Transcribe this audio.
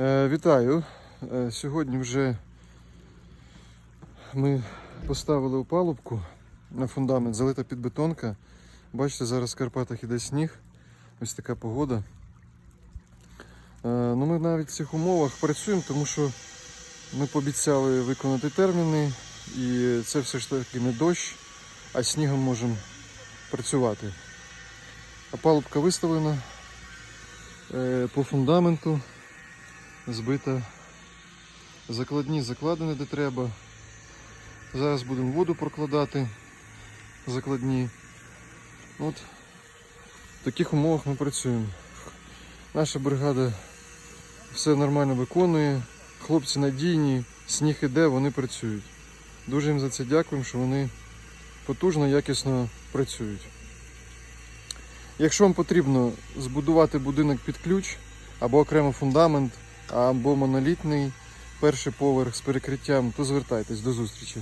Е, Вітаю. Е, Сьогодні вже ми поставили опалубку на фундамент, залита підбетонка. Бачите, зараз в Карпатах іде сніг. Ось така погода. Е, Ну, ми навіть в цих умовах працюємо, тому що ми пообіцяли виконати терміни, і це все ж таки не дощ, а снігом можемо працювати. Опалубка виставлена по фундаменту збита. Закладні закладені де треба. Зараз будемо воду прокладати закладні. От в таких умовах ми працюємо. Наша бригада все нормально виконує. Хлопці надійні, сніг іде, вони працюють. Дуже їм за це дякуємо, що вони потужно, якісно працюють. Якщо вам потрібно збудувати будинок під ключ, або окремо фундамент, або монолітний перший поверх з перекриттям, то звертайтесь до зустрічі.